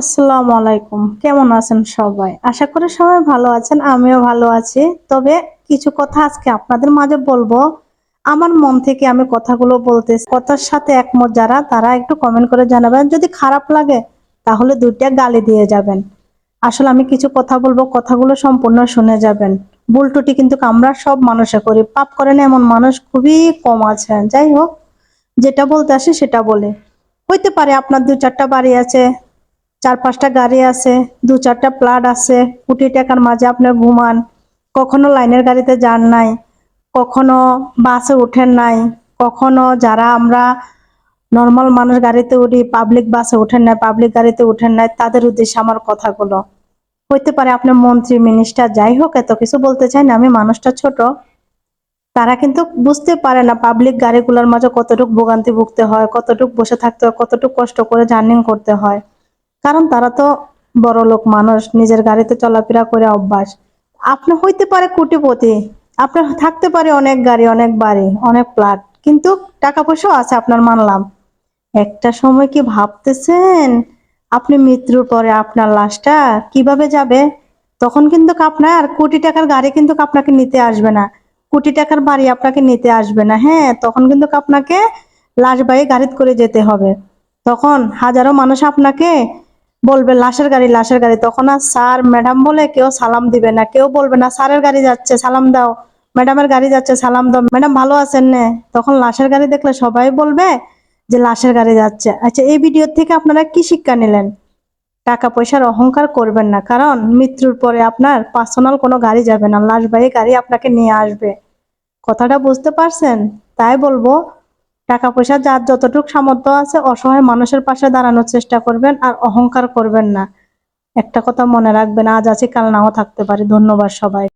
আসসালামু আলাইকুম। কেমন আছেন সবাই? আশা করি সবাই ভালো আছেন, আমিও ভালো আছি। তবে কিছু কথা আজকে আপনাদের মাঝে বলব। আমার মন থেকে আমি কথাগুলো বলতে কথার সাথে একমত যারা, তারা একটু কমেন্ট করে জানাবেন। যদি খারাপ লাগে, তাহলে দুইটা গালি দিয়ে যাবেন। আসলে আমি কিছু কথা বলব, কথাগুলো সম্পূর্ণ শুনে যাবেন। ভুল টুটি কিন্তু আমরা সব মানুষে করি। পাপ করেন এমন মানুষ খুবই কম আছে যাই হোক, যেটা বলতে আসে সেটা বলে। হইতে পারে আপনার দু চারটা বাড়ি আছে চার পাঁচটা গাড়ি আছে, দু চারটা প্লাট আছে, কোটি টাকার মাঝে আপনি ঘুমান। কখনো লাইনের গাড়িতে যান নাই, কখনো বাসে ওঠেন নাই, কখনো যারা আমরা নর্মাল মানুষ গাড়িতে উঠি পাবলিক বাসে ওঠেন নাই পাবলিক গাড়িতে ওঠেন নাই, তাদের উদ্দেশ্যে আমার কথাগুলো। হইতে পারে আপনার মন্ত্রী মিনিস্টার যাই হোক, এত কিছু বলতে চাই না, আমি মানুষটা ছোট। তারা কিন্তু বুঝতে পারে না পাবলিক গাড়িগুলোর মাঝে কতটুকু ভোগান্তি ভুগতে হয়, কতটুকু বসে থাকতে হয়, কতটুকু কষ্ট করে জার্নিং করতে হয়। কারণ তারা তো বড় লোক মানুষ, নিজের গাড়িতে চলাফেরা করে অভ্যাস। আপনি হইতে পারে কোটিপতি আপনার থাকতে পারে অনেক গাড়ি, অনেক বাড়ি, অনেক প্লাট কিন্তু টাকা পয়সাও আছে আপনার মানলাম। একটা সময় কি ভাবতেছেন, আপনি মৃত্যুর পরে আপনার লাশটা কীভাবে যাবে? তখন কিন্তু আপনার কোটি টাকার গাড়ি কিন্তু আপনাকে নিতে আসবে না। কোটি টাকার বাড়ি আপনাকে নিতে আসবে না হ্যাঁ তখন কিন্তু আপনাকে লাশ বাড়ি গাড়িতে করে যেতে হবে। তখন হাজারো মানুষ আপনাকে বলবে, লাশের গাড়ি লাশের গাড়ি। তখন আর স্যার, ম্যাডাম বলে, কেউ সালাম দিবে না, কেউ বলবে না, স্যারের গাড়ি যাচ্ছে, সালাম দাও। ম্যাডামের গাড়ি যাচ্ছে, সালাম দাও। ম্যাডাম, ভালো আছেন নে? তখন লাশের গাড়ি দেখলে সবাই বলবে যে, লাশের গাড়ি যাচ্ছে। আচ্ছা এই ভিডিও থেকে আপনারা কি শিক্ষা নিলেন? টাকা পয়সার অহংকার করবেন না, কারণ মৃত্যুর পরে আপনার পার্সোনাল কোনো গাড়ি যাবে না। লাশবাহী গাড়ি আপনাকে নিয়ে আসবে। কথাটা বুঝতে পারছেন? তাই বলব টাকা পয়সা যার যতটুকু সামর্থ্য আছে, অসহায় মানুষের পাশে দাঁড়ানোর চেষ্টা করবেন আর অহংকার করবেন না। একটা কথা মনে রাখবেন, আজ আছি, কাল নাও থাকতে পারে। ধন্যবাদ সবাই